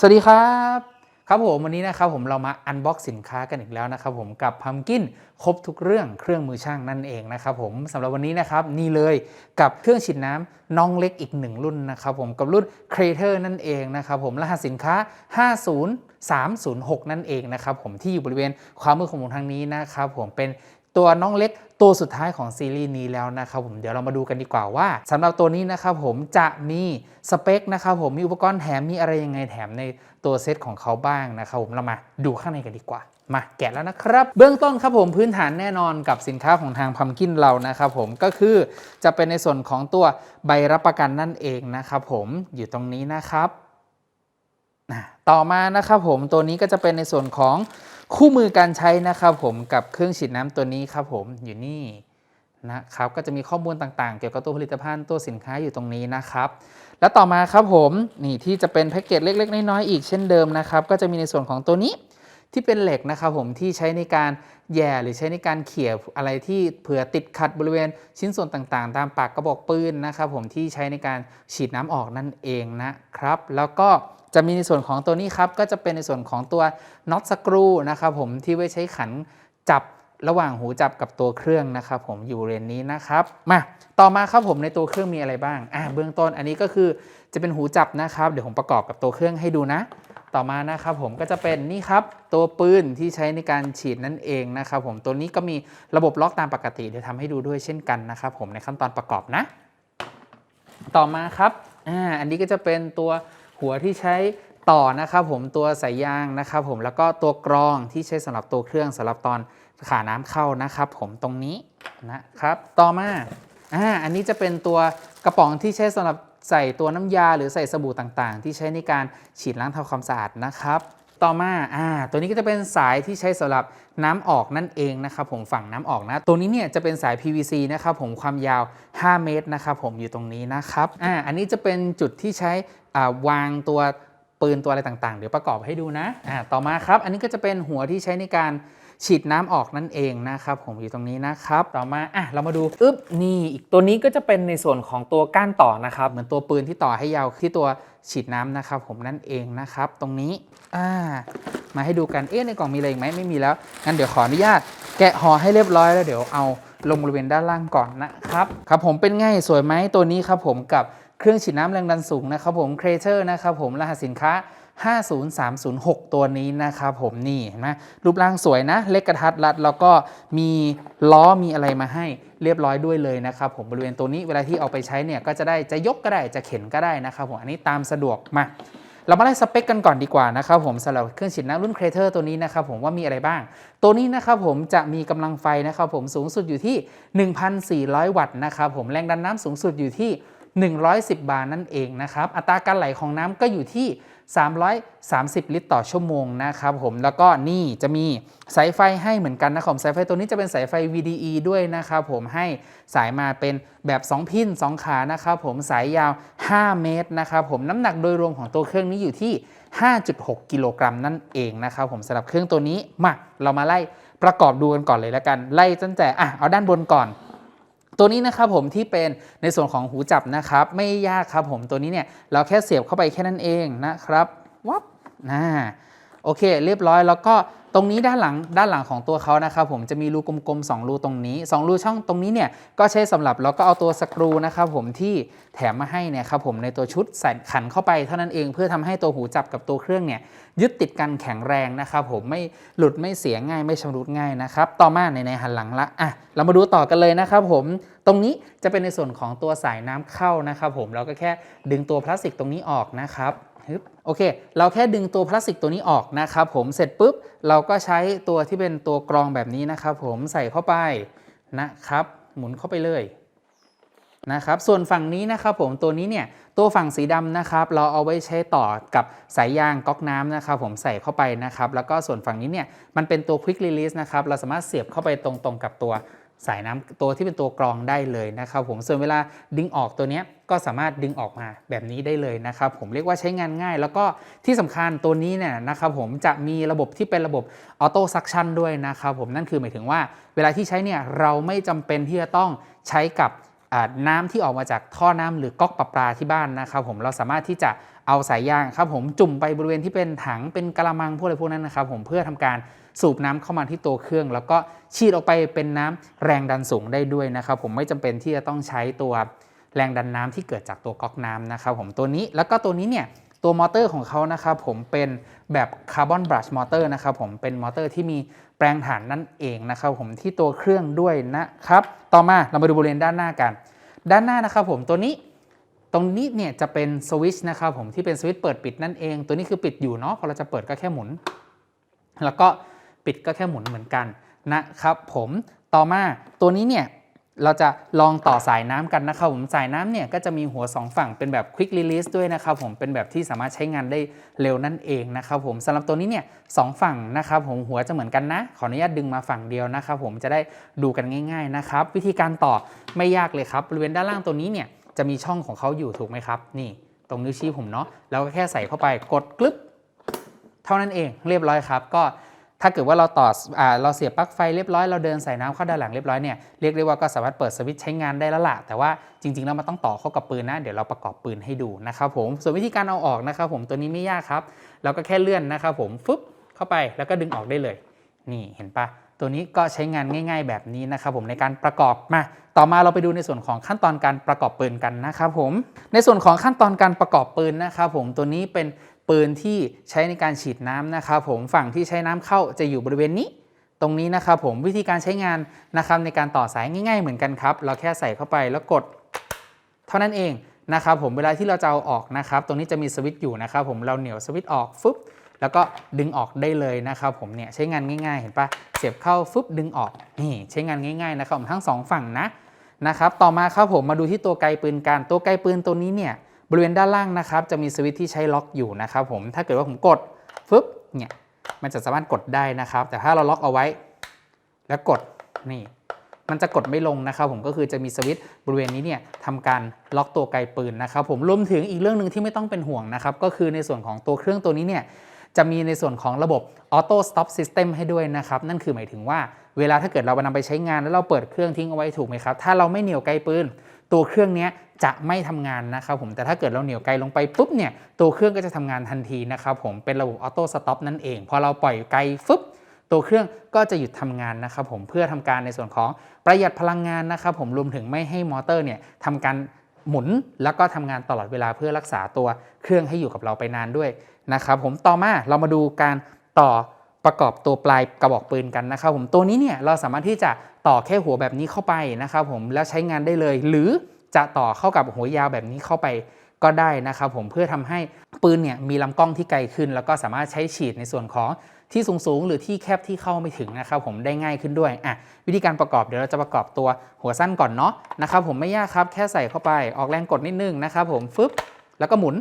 สวัสดีครับ ครับผมวันนี้นะครับผมเรามาอันบ็อกสินค้ากันอีกแล้วนะครับผมกับพัมกินครบทุกเรื่องเครื่องมือช่างนั่นเองนะครับผมสำหรับวันนี้นะครับนี่เลยกับเครื่องฉีดน้ำน้องเล็กอีกหนึ่งรุ่นนะครับผมกับรุ่น Creator นั่นเองนะครับผมรหัสสินค้า 50306 นั่นเองนะครับผมที่อยู่บริเวณความมือของผมทางนี้นะครับผมเป็น ตัวน้องเล็กตัวสุดท้ายของซีรีส์นี้แล้วนะครับผมเดี๋ยวเรามาดูกันดีกว่าว่าสำหรับตัวนี้นะครับผมจะมีสเปคนะครับผมมีอุปกรณ์แถมมีอะไรยังไงแถมในตัวเซตของเขาบ้างนะครับผมเรามาดูข้างในกันดีกว่ามาแกะแล้วนะครับ เบื้องต้นครับผมพื้นฐานแน่นอนกับสินค้าของทางพัมกินเรานะครับผมก็คือจะเป็นในส่วนของตัวใบรับประกันนั่นเองนะครับผมอยู่ตรงนี้นะครับอะต่อมานะครับผมตัวนี้ก็จะเป็นในส่วนของ คู่มือการใช้นะครับผมกับเครื่องฉีดน้ำตัวนี้ครับผมอยู่นี่นะครับก็จะมีข้อมูลต่างๆ เกี่ยวกับตัวผลิตภัณฑ์ตัวสินค้าอยู่ตรงนี้นะครับ แล้วต่อมาครับผมนี่ที่จะเป็นแพ็กเกจเล็ก ๆ น้อยๆอีกเช่นเดิมนะครับก็จะมีในส่วนของตัวนี้ที่เป็นเหล็กนะครับผมที่ใช้ในการแย่หรือใช้ในการเขี่ยอะไรที่เผื่อติดขัดบริเวณชิ้นส่วนต่างๆ ตามปากกระบอกปืนนะครับผมที่ใช้ในการฉีดน้ำออกนั่นเองนะครับ แล้วก็ จะมีในส่วนของตัวนี้ครับ ก็จะเป็นในส่วนของตัวน็อตสกรูนะครับผมที่ไว้ใช้ขันจับระหว่างหูจับกับตัวเครื่องนะครับผมอยู่เรนนี้นะครับมาต่อมาครับผมในตัวเครื่องมีอะไรบ้างอ่าเบื้องต้นอันนี้ก็คือจะเป็นหูจับนะครับเดี๋ยวผมประกอบกับตัวเครื่องให้ดูนะ ต่อมานะครับผมก็จะเป็นนี่ครับตัวปืนที่ใช้ในการฉีดนั่นเองนะครับผมตัวนี้ก็มีระบบล็อกตามปกติเดี๋ยวทำให้ดูด้วยเช่นกันนะครับผมในขั้นตอนประกอบนะ ต่อมาครับอ่าอันนี้ก็จะเป็นตัว หัวที่ใช้ต่อนะครับผมตัวสายยางนะครับผมแล้วก็ตัวกรองที่ใช้สำหรับตัวเครื่องสำหรับตอนขาน้ำเข้านะครับผมตรงนี้นะครับ ต่อมาอ่าอันนี้จะเป็นตัวกระป๋องที่ใช้สำหรับใส่ตัวน้ำยาหรือใส่สบู่ต่างๆ ที่ใช้ในการฉีดล้างทำความสะอาดนะครับต่อมาอ่าตัวนี้ก็จะเป็นสายที่ใช้สำหรับน้ำออกนั่นเองนะครับผมฝั่งน้ำออกนะ ตัวนี้เนี่ยจะเป็นสาย PVC นะครับผมความยาว 5 เมตรนะครับผมอยู่ตรงนี้นะครับอ่าอันนี้จะเป็นจุดที่ใช้ วางตัวปืนตัวอะไรต่าง ๆ เดี๋ยวประกอบให้ดูนะอ่าต่อมาครับ อันนี้ก็จะเป็นหัวที่ใช้ในการฉีดน้ำออกนั่นเองนะครับ ผมอยู่ตรงนี้นะครับ ต่อมาอะเรามาดูอึ๊บนี่อีกตัวนี้ก็จะเป็นในส่วนของตัวก้านต่อนะครับ เหมือนตัวปืนที่ต่อให้ยาวที่ตัวฉีดน้ำนะครับ ผมนั่นเองนะครับ ตรงนี้อ่ามาให้ดูกันเอ๊ะในกล่องมีอะไรอีกไหมไม่มีแล้วงั้นเดี๋ยวขออนุญาต แกะห่อให้เรียบร้อยแล้วเดี๋ยวเอาลงบริเวณด้านล่างก่อนนะครับครับผมเป็นไงสวยไหมตัวนี้ครับผมกับ เครื่องฉีดน้ำแรงดันสูงนะครับผมเครเ t อร์นะครับผมรหัสสินค้า 50306 ตัวนี้นะครับผมนี่เห็นไหมรูปร่างสวยนะ เล็กกระทัดรัด แล้วก็มีล้อมีอะไรมาให้เรียบร้อยด้วยเลยนะครับผมบริเวณตัวนี้เวลาที่เอาไปใช้เนี่ยก็จะได้จะยกก็ได้จะเข็นก็ได้นะครับผมอันนี้ตามสะดวกมาเรามาไล่สเปคกันก่อนดีกว่านะครับผมสำหรับเครื่องฉีดน้ำรุ่น Creator ตัวนี้นะครับผมว่ามีอะไรบ้าง ตัวนี้นะครับผมจะมีกำลังไฟนะครับผมสูงสุดอยู่ที่ 1,400 วัตต์นะครับผมแรงดันน้ำสูงสุดอยู่ที่ 110 บาร์นั่นเองนะครับ อัตราการไหลของน้ำก็อยู่ที่ 330 ลิตรต่อชั่วโมงนะครับผม แล้วก็นี่จะมีสายไฟให้เหมือนกันนะครับสายไฟตัวนี้จะเป็นสายไฟ VDE ด้วยนะครับผม ให้สายมาเป็นแบบ 2 พิน 2 ขานะครับผม สายยาว 5 เมตรนะครับผม น้ำหนักโดยรวมของตัวเครื่องนี้อยู่ที่ 5.6 กิโลกรัมนั่นเองนะครับผมสำหรับเครื่องตัวนี้ มา เรามาไล่ประกอบดูกันก่อนเลยแล้วกัน ไล่ตั้งแต่ อะ เอาด้านบนก่อน ตัวนี้นะครับผมที่เป็นในส่วนของหูจับนะครับ ไม่ยากครับผมตัวนี้เนี่ยเราแค่เสียบเข้าไปแค่นั้นเองนะครับวับนะโอเค เรียบร้อยแล้วก็ ตรงนี้ด้านหลังด้านหลังของตัวเขานะครับผมจะมีรูกลมๆ2รูตรงนี้ 2 รูช่องตรงนี้เนี่ยก็ใช้สำหรับเราก็เอาตัวสกรูนะครับผมที่แถมมาให้เนี่ยครับผมในตัวชุดใส่ขันเข้าไปเท่านั้นเองเพื่อทำให้ตัวหูจับกับตัวเครื่องเนี่ยยึดติดกันแข็งแรงนะครับผมไม่หลุดไม่เสียง่ายไม่ชำรุดง่ายนะครับต่อมาในในหันหลังละอะเรามาดูต่อกันเลยนะครับผมตรงนี้จะเป็นในส่วนของตัวสายน้ำเข้านะครับผมเราก็แค่ดึงตัวพลาสติกตรงนี้ออกนะครับ ฮึบโอเค เราแค่ดึงตัวพลาสติกตัวนี้ออกนะครับผมเสร็จปุ๊บ เราก็ใช้ตัวที่เป็นตัวกรองแบบนี้นะครับผมใส่เข้าไปนะครับ หมุนเข้าไปเลยนะครับส่วนฝั่งนี้นะครับผมตัวนี้เนี่ยตัวฝั่งสีดำนะครับ เราเอาไว้ใช้ต่อกับสายยางก๊อกน้ำนะครับ ผมใส่เข้าไปนะครับ แล้วก็ส่วนฝั่งนี้เนี่ยมันเป็นตัว quick release นะครับ เราสามารถเสียบเข้าไปตรงๆกับตัว สายน้ำตัวที่เป็นตัวกรองได้เลยนะครับผมส่วนเวลาดึงออกตัวเนี้ยก็สามารถดึงออกมาแบบนี้ได้เลยนะครับผมเรียกว่าใช้งานง่าย แล้วก็ที่สำคัญตัวนี้เนี่ยนะครับผมจะมีระบบที่เป็นระบบออโต้ซักชันด้วยนะครับผมนั่นคือหมายถึงว่าเวลาที่ใช้เนี่ยเราไม่จำเป็นที่จะต้องใช้กับน้ำที่ออกมาจากท่อน้ำหรือก๊อกประปาที่บ้านนะครับผมเราสามารถที่จะเอาสายยางครับผมจุ่มไปบริเวณที่เป็นถังเป็นกระมังพวกอะไรพวกนั้นนะครับผมเพื่อทำการ สูบน้ำเข้ามาที่ตัวเครื่อง แล้วก็ฉีดออกไปเป็นน้ำแรงดันสูงได้ด้วยนะครับ ผมไม่จำเป็นที่จะต้องใช้ตัวแรงดันน้ำที่เกิดจากตัวก๊อกน้ำนะครับ ผมตัวนี้แล้วก็ตัวนี้เนี่ยตัวมอเตอร์ของเขานะครับผมเป็นแบบคาร์บอนบรัชมอเตอร์นะครับผมเป็นมอเตอร์ที่มีแปลงถ่านนั่นเองนะครับผมที่ตัวเครื่องด้วยนะครับ ต่อมาเรามาดูบริเวณด้านหน้ากัน ด้านหน้านะครับผมตัวนี้ตรงนี้เนี่ยจะเป็นสวิตช์นะครับผมที่เป็นสวิตช์เปิดปิดนั่นเอง ตัวนี้คือปิดอยู่เนาะพอเราจะเปิดก็แค่หมุน แล้วก็ ปิดก็แค่หมุนเหมือนกันนะครับผมต่อมาตัวนี้เนี่ยเราจะลองต่อสายน้ำกันนะครับผมสายน้ำเนี่ยก็จะมีหัว 2 ฝั่งเป็นแบบ Quick Release ด้วยนะครับผมเป็นแบบที่สามารถใช้งานได้เร็วนั่นเองนะครับผมสำหรับตัวนี้เนี่ยสองฝั่งนะครับผมหัวจะเหมือนกันนะ ขออนุญาตดึงมาฝั่งเดียวนะครับผมจะได้ดูกันง่าย ๆนะครับ วิธีการต่อไม่ยากเลยครับบริเวณด้านล่างตัวนี้เนี่ยจะมีช่องของเขาอยู่ถูกไหมครับ นี่ตรงนิ้วชี้ผมเนาะแล้วก็แค่ใส่เข้าไปกดกลึบเท่านั้นเองเรียบร้อยครับ ก็ ถ้าเกิดว่าเราต่ออเราเสียบปลั๊กไฟเรียบร้อยเราเดินใส่น้ำเข้าด้านหลังเรียบร้อยเนี่ยเรียกได้ว่าก็สามารถเปิดสวิตช์ใช้งานได้แล้วล่ะแต่ว่าจริงๆแล้วมันต้องต่อเข้ากับปืนนะ เดี๋ยวเราประกอบปืนให้ดูนะครับผมส่วนวิธีการเอาออกนะครับผมตัวนี้ไม่ยากครับ เราก็แค่เลื่อนนะครับผมฟึบเข้าไปแล้วก็ดึงออกได้เลย นี่เห็นปะตัวนี้ก็ใช้งานง่าย ๆ แบบนี้นะครับผมในการประกอบมา ต่อมาเราไปดูในส่วนของขั้นตอนการประกอบปืนกันนะครับผมในส่วนของขั้นตอนการประกอบปืนนะครับผมตัวนี้เป็น ปืนที่ใช้ในการฉีดน้ำนะครับผมฝั่งที่ใช้น้ำเข้าจะอยู่บริเวณนี้ ตรงนี้นะครับผมวิธีการใช้งานนะครับในการต่อสายง่ายๆเหมือนกันครับ เราแค่ใส่เข้าไปแล้วกด เท่านั้นเองนะครับผมเวลาที่เราจะเอาออกนะครับ ตรงนี้จะมีสวิตช์อยู่นะครับผมเราเหนียวสวิตช์ออกฟึบแล้วก็ดึงออกได้เลยนะครับผมเนี่ยใช้งานง่ายๆ เห็นปะเสียบเข้าฟึบดึงออกนี่ใช้งานง่ายๆนะครับผมทั้งสองฝั่งนะนะครับต่อมาครับผมมาดูที่ตัวไกลปืนกันตัวไกลปืนตัวนี้เนี่ย บริเวณด้านล่างนะครับจะมีสวิตช์ที่ใช้ล็อกอยู่นะครับผมถ้าเกิดว่าผมกดฟึบเนี่ยมันจะสามารถกดได้นะครับ แต่ถ้าเราล็อกเอาไว้ แล้วกดนี่มันจะกดไม่ลงนะครับ ผมก็คือจะมีสวิตช์บริเวณนี้เนี่ยทำการล็อกตัวไกลปืนนะครับ ผมรวมถึงอีกเรื่องหนึ่งที่ไม่ต้องเป็นห่วงนะครับ ก็คือในส่วนของตัวเครื่องตัวนี้เนี่ยจะมีในส่วนของระบบ Auto Stop System ให้ด้วยนะครับ นั่นคือหมายถึงว่าเวลาถ้าเกิดเรานำไปใช้งานแล้วเราเปิดเครื่องทิ้งเอาไว้ถูกไหมครับ ถ้าเราไม่เหนี่ยวไกลปืน ตัวเครื่องนี้จะไม่ทำงานนะครับผมแต่ถ้าเกิดเราเหนี่ยวไกลลงไปปุ๊บเนี่ยตัวเครื่องก็จะทำงานทันทีนะครับผมเป็นระบบ Auto Stop นั่นเองพอเราปล่อยไกลฟึบตัวเครื่องก็จะหยุดทำงานนะครับผมเพื่อทำการในส่วนของประหยัดพลังงานนะครับผมรวมถึงไม่ให้มอเตอร์เนี่ยทำการหมุนแล้วก็ทำงานตลอดเวลาเพื่อรักษาตัวเครื่องให้อยู่กับเราไปนานด้วยนะครับผมต่อมาเรามาดูการต่อประกอบตัวปลายกระบอกปืนกันนะครับผมตัวนี้เนี่ยเราสามารถที่จะ ต่อแค่หัวแบบนี้เข้าไปนะครับผมแล้วใช้งานได้เลย หรือจะต่อเข้ากับหัวยาวแบบนี้เข้าไปก็ได้นะครับผมเพื่อทำให้ปืนเนี่ยมีลำกล้องที่ไกลขึ้น แล้วก็สามารถใช้ฉีดในส่วนของที่สูงๆ หรือที่แคบที่เข้าไม่ถึงนะครับผมได้ง่ายขึ้นด้วยอะวิธีการประกอบเดี๋ยวเราจะประกอบตัวหัวสั้นก่อนเนาะนะครับผมไม่ยากครับแค่ใส่เข้าไปออกแรงกดนิดนึงนะครับผมฟึบแล้วก็หมุน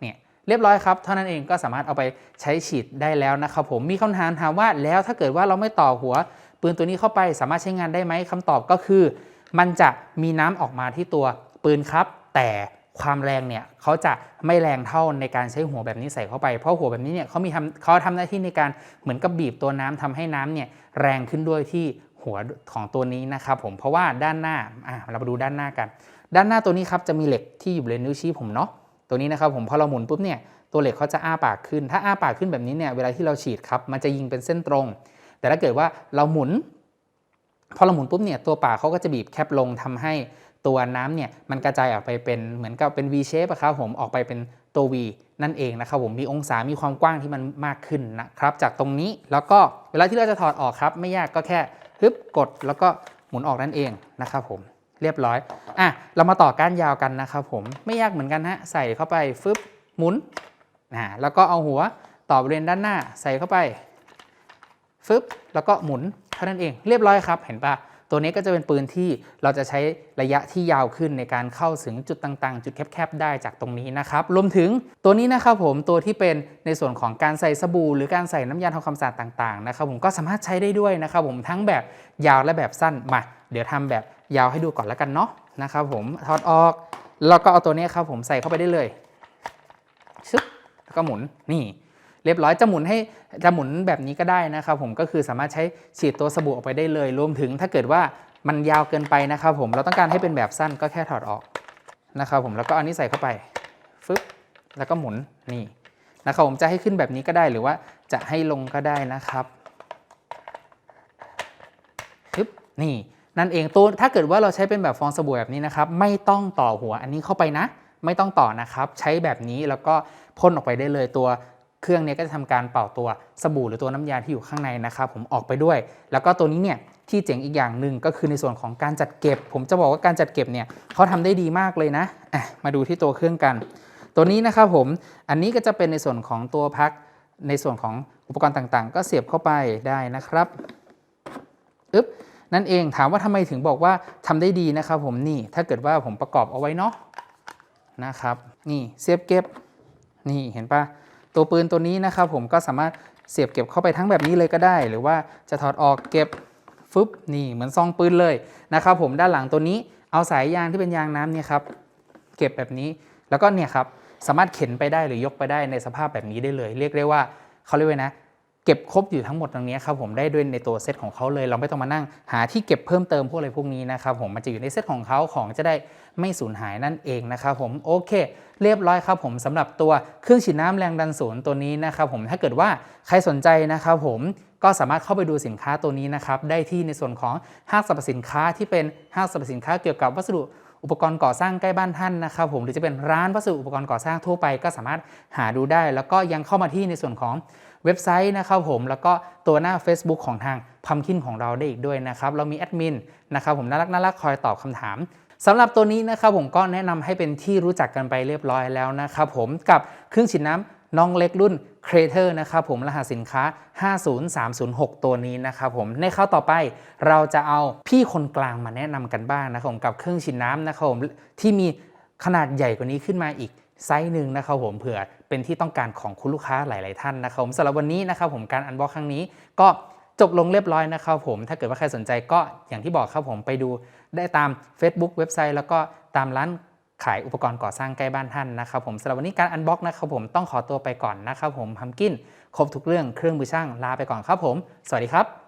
เนี่ยเรียบร้อยครับเท่านั้นเองก็สามารถเอาไปใช้ฉีดได้แล้วนะครับผมมีคำถามถามว่าแล้วถ้าเกิดว่าเราไม่ต่อหัว ปืนตัวนี้เข้าไปสามารถใช้งานได้ไหมคำตอบก็คือ มันจะมีน้ำออกมาที่ตัวปืนครับ แต่ความแรงเนี่ยเขาจะไม่แรงเท่าในการใช้หัวแบบนี้ใส่เข้าไป เพราะหัวแบบนี้เนี่ยเขามีทำเขาทำหน้าที่ในการเหมือนกับบีบตัวน้ำทำให้น้ำเนี่ยแรงขึ้นด้วยที่หัวของตัวนี้นะครับผมเพราะว่าด้านหน้าอะเรามาดูด้านหน้ากัน ด้านหน้าตัวนี้ครับจะมีเหล็กที่อยู่บริเวณนิ้วชี้ผมเนาะตัวนี้นะครับผมพอเราหมุนปุ๊บเนี่ยตัวเหล็กเขาจะอ้าปากขึ้น ถ้าอ้าปากขึ้นแบบนี้เนี่ยเวลาที่เราฉีดครับมันจะยิงเป็นเส้นตรง แต่ถ้าเกิดว่าเราหมุน พอเราหมุนปุ๊บเนี่ยตัวป่าเขาก็จะบีบแคบลงทำให้ตัวน้ำเนี่ยมันกระจายออกไปเป็นเหมือนกับเป็น V shape อะครับผมออกไปเป็นตัว V นั่นเองนะครับผมมีองศามีความกว้างที่มันมากขึ้นนะครับ จากตรงนี้แล้วก็เวลาที่เราจะถอดออกครับ ไม่ยากก็แค่ฮึบกดแล้วก็หมุนออกนั่นเองนะครับผมเรียบร้อยอะเรามาต่อก้านยาวกันนะครับผมไม่ยากเหมือนกันฮะใส่เข้าไปฟึบหมุนอ่าแล้วก็เอาหัวต่อบริเวณด้านหน้า ใส่เข้าไป ฟึบแล้วก็หมุนเท่านั้นเองเรียบร้อยครับเห็นปะตัวนี้ก็จะเป็นปืนที่เราจะใช้ระยะที่ยาวขึ้นในการเข้าถึงจุดต่างๆ จุดแคบๆ ได้จากตรงนี้นะครับ รวมถึงตัวนี้นะครับผมตัวที่เป็นในส่วนของการใส่สบู่ หรือการใส่น้ำยาทำความสะอาดต่างๆนะครับผมก็สามารถใช้ได้ด้วยนะครับผมทั้งแบบยาวและแบบสั้นมาเดี๋ยวทำแบบยาวให้ดูก่อนแล้วกันเนาะนะครับผมถอดออกแล้วก็เอาตัวนี้ครับผมใส่เข้าไปได้เลยชึบแล้วก็หมุนนี่ เรียบร้อยจะหมุนให้จะหมุนแบบนี้ก็ได้นะครับผมก็คือสามารถใช้ฉีดตัวสบู่ออกไปได้เลย รวมถึงถ้าเกิดว่ามันยาวเกินไปนะครับผมเราต้องการให้เป็นแบบสั้นก็แค่ถอดออกนะครับผมแล้วก็อันนี้ใส่เข้าไปฟึบแล้วก็หมุนนี่นะครับผมจะให้ขึ้นแบบนี้ก็ได้หรือว่าจะให้ลงก็ได้นะครับปึ๊บนี่นั่นเองตัวถ้าเกิดว่าเราใช้เป็นแบบฟองสบู่แบบนี้นะครับ ไม่ต้องต่อหัวอันนี้เข้าไปนะ ไม่ต้องต่อนะครับ ใช้แบบนี้แล้วก็พ่นออกไปได้เลยตัว เครื่องเนี้ก็จะทำการเป่าตัวสบู่หรือตัวน้ำยาที่อยู่ข้างในนะครับผมออกไปด้วย แล้วก็ตัวนี้เนี่ยที่เจ๋งอีกอย่างหนึ่งก็คือในส่วนของการจัดเก็บ ผมจะบอกว่าการจัดเก็บเนี่ยเขาทำได้ดีมากเลยนะะมาดูที่ตัวเครื่องกัน ตัวนี้นะครับผมอันนี้ก็จะเป็นในส่วนของตัวพักในส่วนของอุปกรณ์ต่างๆ ก็เสียบเข้าไปได้นะครับอึ๊บนั่นเองถามว่าทำไมถึงบอกว่าทำได้ดีนะครับผมนี่ถ้าเกิดว่าผมประกอบเอาไว้เนาะนะครับ นี่เสียบเก็บนี่เห็นปะ ตัวปืนตัวนี้นะครับผมก็สามารถเสียบเก็บเข้าไปทั้งแบบนี้เลยก็ได้ หรือว่าจะถอดออกเก็บฟึบนี่เหมือนซองปืนเลยนะครับผมด้านหลังตัวนี้เอาสายยางที่เป็นยางน้ำเนี่ยครับเก็บแบบนี้แล้วก็เนี่ยครับสามารถเข็นไปได้หรือยกไปได้ในสภาพแบบนี้ได้เลย เรียกได้ว่าเขาเรียกว่านะ เก็บครบอยู่ทั้งหมดตรงนี้ครับผมได้ด้วยในตัวเซตของเขาเลย เราไม่ต้องมานั่งหาที่เก็บเพิ่มเติมพวกอะไรพวกนี้นะครับผมมันจะอยู่ในเซตของเขาของจะได้ไม่สูญหายนั่นเองนะครับผมโอเค เรียบร้อยครับผมสำหรับตัวเครื่องฉีดน้ำแรงดันศูนย์ตัวนี้นะครับผมถ้าเกิดว่าใครสนใจนะครับผมก็สามารถเข้าไปดูสินค้าตัวนี้นะครับได้ที่ในส่วนของห้างสรรพสินค้าที่เป็นห้างสรรพสินค้าเกี่ยวกับวัสดุอุปกรณ์ก่อสร้างใกล้บ้านท่านนะครับผมหรือจะเป็นร้านวัสดุอุปกรณ์ก่อสร้างทั่วไปก็สามารถหาดูได้ แล้วก็ยังเข้ามาที่ในส่วนของ เว็บไซต์นะครับผมแล้วก็ตัวหน้า Facebook ของทางพัมคินของเราได้อีกด้วยนะครับ เรามีแอดมินนะครับผมน่ารักน่ารักคอยตอบคำถามสำหรับตัวนี้นะครับผมก็แนะนำให้เป็นที่รู้จักกันไปเรียบร้อยแล้วนะครับผมกับเครื่องฉีดน้ำน้องเล็กรุ่น c r a t e r นะครับผมรหัสสินค้า 50306 ตัวนี้นะครับผมในข้าวต่อไปเราจะเอาพี่คนกลางมาแนะนำกันบ้างนะครับผมกับเครื่องฉีดน้ำนะครับผมที่มีขนาดใหญ่กว่านี้ขึ้นมาอีก ไซส์หนึ่งนะครับผมเผื่อเป็นที่ต้องการของคุณลูกค้าหลาย ๆ ท่านนะครับผมสำหรับวันนี้นะครับผมการอันบ็อกครั้งนี้ก็จบลงเรียบร้อยนะครับผม ถ้าเกิดว่าใครสนใจก็อย่างที่บอกครับผมไปดูได้ตาม Facebook เว็บไซต์ แล้วก็ตามร้านขายอุปกรณ์ก่อสร้างใกล้บ้านท่านนะครับผมสำหรับวันนี้การอันบ็อกนะครับผมต้องขอตัวไปก่อนนะครับผมพัมกินครบทุกเรื่องเครื่องมือช่างลาไปก่อนครับผม สวัสดีครับ